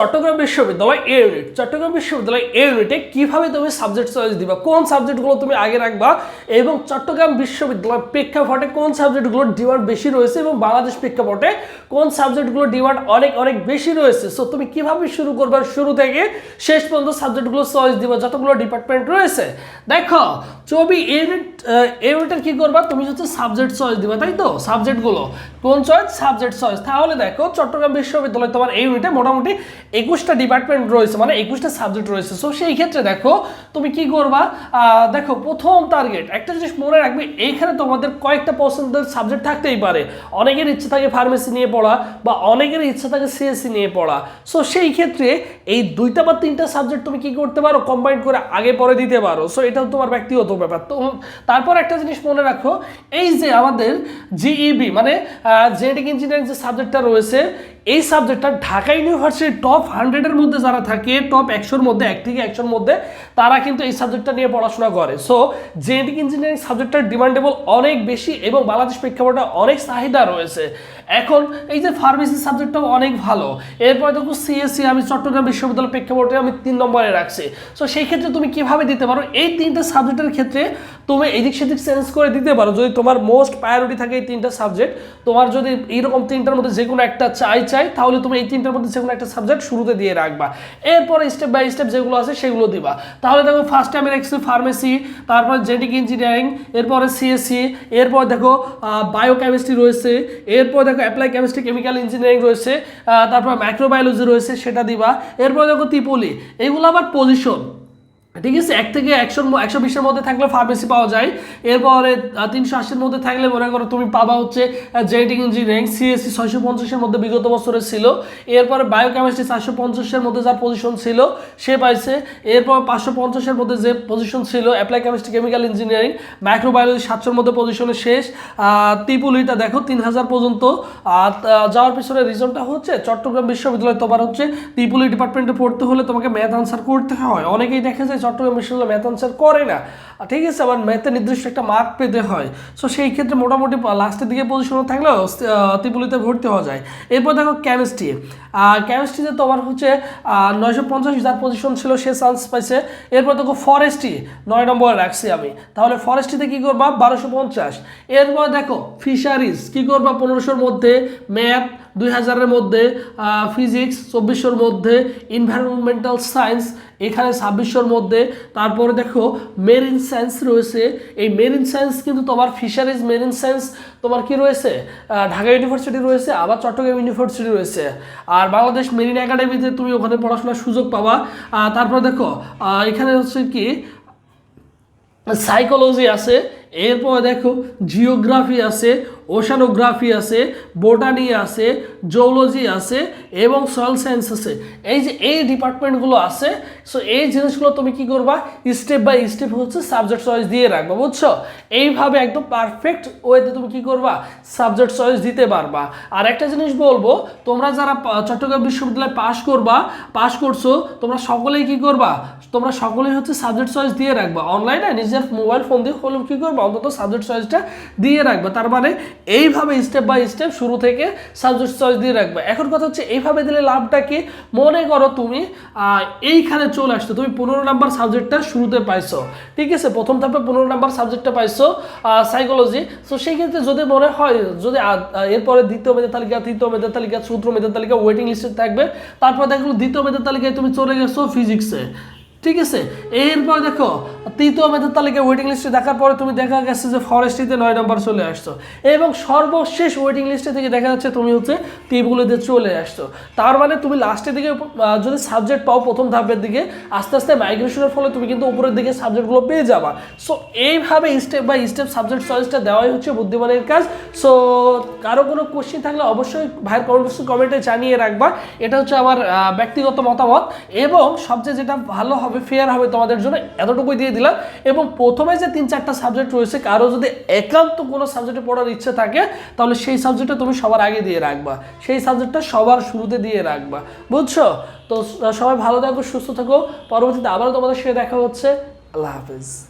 চট্টগ্রাম বিশ্ববিদ্যালয় এ ইউনিট চট্টগ্রাম বিশ্ববিদ্যালয় এ ইউনিটে কীভাবে তুমি সাবজেক্ট চয়েস দিবা? কোন সাবজেক্টগুলো তুমি আগে রাখবা? এবং চট্টগ্রাম বিশ্ববিদ্যালয় প্রেক্ষাপটে কোন সাবজেক্টগুলোর ডিমান্ড বেশি রয়েছে এবং বাংলাদেশ প্রেক্ষাপটে কোন সাবজেক্টগুলোর ডিমান্ড অনেক অনেক বেশি রয়েছে? সো তুমি কীভাবে শুরু করবা? শুরু থেকে শেষ পর্যন্ত সাবজেক্টগুলো চয়েস দিবা, যতগুলো ডিপার্টমেন্ট রয়েছে। দেখো চবি ইউনিট ইউনিটের কি করবা? তুমি হচ্ছে সাবজেক্ট চয়েস দিবা, তাই তো? সাবজেক্টগুলো কোন চয়েস সাবজেক্ট চয়েস তাহলে দেখো, চট্টগ্রাম বিশ্ববিদ্যালয় তোমার এই ইউনিটে মোটামুটি একুশটা ডিপার্টমেন্ট রয়েছে মানে একুশটা সাবজেক্ট রয়েছে। সো সেই ক্ষেত্রে দেখো, তুমি কি করবা? দেখো, প্রথম টার্গেট একটা জিনিস মনে রাখবে, এইখানে তোমাদের কয়েকটা পছন্দের সাবজেক্ট থাকতেই পারে। অনেকের ইচ্ছা থাকে ফার্মেসি নিয়ে পড়া বা অনেকের ইচ্ছা থাকে সিএসসি নিয়ে পড়া। সো সেই ক্ষেত্রে এই দুইটা বা তিনটা সাবজেক্ট তুমি কি করতে পারো? কম্বাইন করে আগে পরে দিতে পারো। সো এটাও তোমার ব্যক্তিগত ব্যাপার। তো, তারপর একটা জিনিস মনে রাখো, এই যে আমাদের জিইবি মানে জেনেটিক ইঞ্জিনিয়ারিং যে সাবজেক্টটা রয়েছে, এই সাবজেক্টটা ঢাকা ইউনিভার্সিটির টপ হান্ড্রেডের মধ্যে যারা থাকে টপ একশোর মধ্যে, এক থেকে একশোর মধ্যে, তারা কিন্তু এই সাবজেক্টটা নিয়ে পড়াশোনা করে। সো জেনেটিক ইঞ্জিনিয়ারিং সাবজেক্টটার ডিমান্ডেবল অনেক বেশি এবং বাংলাদেশ প্রেক্ষাপটে অনেক চাহিদা রয়েছে। এখন এই যে ফার্মেসি সাবজেক্টটাও অনেক ভালো। এরপরে দেখো সিএসসি আমি চট্টগ্রাম বিশ্ববিদ্যালয় প্রেক্ষাপটে আমি তিন নম্বরে রাখছি। সো সেই ক্ষেত্রে তুমি কীভাবে দিতে পারো? এই তিনটা সাবজেক্টের ক্ষেত্রে তুমি এদিক সেদিক চেঞ্জ করে দিতে পারো। যদি তোমার মোস্ট প্রায়োরিটি থাকে এই তিনটা সাবজেক্ট তোমার যদি এইরকম তিনটার মধ্যে যে কোনো একটা চাই চাই, তাহলে তুমি এই তিনটার মধ্যে যে কোনো একটা সাবজেক্ট শুরুতে দিয়ে রাখবা। এরপরে স্টেপ বাই স্টেপ যেগুলো আছে সেগুলো দিবা। তাহলে দেখো ফার্স্টে আমি রাখছি ফার্মেসি তারপর জেনেটিক ইঞ্জিনিয়ারিং এরপরে সিএসসি এরপর দেখো বায়োকেমিস্ট্রি রয়েছে, এরপর দেখো অ্যাপ্লাই কেমিস্ট্রি কেমিক্যাল ইঞ্জিনিয়ারিং রয়েছে তারপর মাইক্রোবায়োলজি রয়েছে, সেটা দিবা। এরপর দেখো ত্রিপলি, এগুলো আবার পজিশন ঠিক আছে? এক থেকে একশো একশো বিশের মধ্যে থাকলে ফার্মেসি পাওয়া যায়। এরপরে তিনশো আশির মধ্যে থাকলে মনে করো তুমি পাবা হচ্ছে জেনেটিক ইঞ্জিনিয়ারিং সিএসসি ছয়শো পঞ্চাশের মধ্যে বিগত বছরে ছিল। এরপরে বায়োকেমিস্ট্রি চারশো পঞ্চাশের মধ্যে যার পজিশন ছিল, সে পাইছে। এরপর পাঁচশো পঞ্চাশের মধ্যে যে পজিশন ছিল apply chemistry chemical engineering microbiology সাতশোর মধ্যে পজিশনে শেষ। ত্রিপুলিটা দেখো তিন হাজার পর্যন্ত যাওয়ার পিছনে রিজনটা হচ্ছে, চট্টগ্রাম বিশ্ববিদ্যালয় তোমার হচ্ছে ত্রিপুলি ডিপার্টমেন্টে পড়তে হলে তোমাকে ম্যাথ আনসার করতে হয়। অনেকেই দেখা যায় চট্টগ্রাম বিশ্ববিদ্যালয় ম্যাথ আনসার করে না। ঠিক আছে, আবার ম্যাথে নির্দিষ্ট একটা মার্ক পেতে হয়। সো সেই ক্ষেত্রে মোটামুটি লাস্টের দিকে পজিশনে থাকলেও ত্রিপুলিতে ভর্তি হওয়া যায়। এরপর দেখো কেমিস্ট্রি কেমিস্ট্রিতে তোমার হচ্ছে নয়শো পঞ্চাশ যার পজিশন ছিল, সে চান্স পাইছে। এরপর দেখো ফরেস্ট্রি নয় নম্বরে রাখছি আমি। তাহলে ফরেস্ট্রিতে কী করবা? বারোশো পঞ্চাশ। এরপর দেখো ফিশারিজ কী করবা? পনেরোশোর মধ্যে ম্যাথ দুই হাজারের মধ্যে ফিজিক্স চব্বিশশোর মধ্যে ইনভায়রনমেন্টাল সায়েন্স এখানে ছাব্বিশশোর মধ্যে। তারপরে দেখো মেরিন সায়েন্স রয়েছে। এই মেরিন সায়েন্স কিন্তু তোমার ফিশারিজ মেরিন সায়েন্স তোমার কি রয়েছে? ঢাকা ইউনিভার্সিটি রয়েছে, আবার চট্টগ্রাম ইউনিভার্সিটি রয়েছে। আর বাংলাদেশ মেরিন একাডেমিতে তুমি ওখানে পড়াশোনার সুযোগ পাবা। তারপরে দেখো এখানে হচ্ছে কি সাইকোলজি আছে। এরপর দেখো জিওগ্রাফি আছে ওশানোগ্রাফি আছে বোটানি আছে জৌলজি আছে এবং সয়েল সায়েন্স আছে। এই যে এই ডিপার্টমেন্টগুলো আছে সো এই জিনিসগুলো তুমি কি করবা? স্টেপ বাই স্টেপ হচ্ছে সাবজেক্ট চয়েস দিয়ে রাখবা, বুঝছ? এইভাবে একদম পারফেক্ট ওয়েতে তুমি কি করবা? সাবজেক্ট চয়েস দিতে পারবা। আর একটা জিনিস বলব, তোমরা যারা চট্টগ্রাম বিশ্ববিদ্যালয়ে পাশ করবা, পাশ করছ, তোমরা সকলেই কি করবা? তোমরা সকলেই হচ্ছে সাবজেক্ট চয়েস দিয়ে রাখবা। অনলাইনে নিজের মোবাইল ফোন দিয়ে হলেও কি করবা? অন্তত সাবজেক্ট চয়েসটা দিয়ে রাখবা। তার মানে এইভাবে স্টেপ বাই স্টেপ শুরু থেকে সাবজেক্ট চয়েস দিয়ে রাখবা। এখন কথা হচ্ছে, এইভাবে দিলে লাভটা কি? মনে করো তুমি এইখানে চলে আসছো, তুমি পনেরো নাম্বার সাবজেক্টটা শুরুতে পাইছো। ঠিক আছে? প্রথম ধাপে পনেরো নাম্বার সাবজেক্টটা পাইছো সাইকোলজি তো সেই ক্ষেত্রে যদি মনে হয়, যদি এরপরে দ্বিতীয় মেধা তালিকা, তৃতীয় মেধা তালিকা, চতুর্থ মেধা তালিকা ওয়েটিং লিস্টে থাকবে। তারপর দেখো, দ্বিতীয় মেধা তালিকায় তুমি চলে গেছো ফিজিক্সে ঠিক আছে? এরপর দেখো, তৃতীয় মেধার তালিকায় ওয়েটিং লিস্টে দেখার পরে তুমি দেখা গেছে যে ফরেস্ট্রিতে নয় নম্বর চলে আসছো। এবং সর্বশেষ ওয়েটিং লিস্টে থেকে দেখা যাচ্ছে তুমি হচ্ছে টিপগুলোতে চলে আসছো। তার মানে তুমি লাস্টের দিকে যদি সাবজেক্ট পাও প্রথম ধাপের দিকে, আস্তে আস্তে মাইগ্রেশনের ফলে তুমি কিন্তু উপরের দিকে সাবজেক্টগুলো পেয়ে যাবা। সো এইভাবে স্টেপ বাই স্টেপ সাবজেক্ট চয়েসটা দেওয়াই হচ্ছে বুদ্ধিমানের কাজ। সো কারও কোনো কোশ্চেন থাকলে অবশ্যই ভাইয়ের কমেন্ট কমেন্টে জানিয়ে রাখবা। এটা হচ্ছে আমার ব্যক্তিগত মতামত। এবং সবচেয়ে যেটা ভালো হবে ফেয়ার হবে তোমাদের জন্য এতটুকুই দিয়ে দিলাম। এবং প্রথমে যে তিন চারটা সাবজেক্ট রয়েছে, কারও যদি একান্ত কোনো সাবজেক্টে পড়ার ইচ্ছে থাকে, তাহলে সেই সাবজেক্টটা তুমি সবার আগে দিয়ে রাখবা। সেই সাবজেক্টটা সবার শুরুতে দিয়ে রাখবা। বুঝছ? তো সবাই ভালো থাকো, সুস্থ থাকো। পরবর্তীতে আবারও তোমাদের সে দেখা হচ্ছে। আল্লাহ হাফিজ।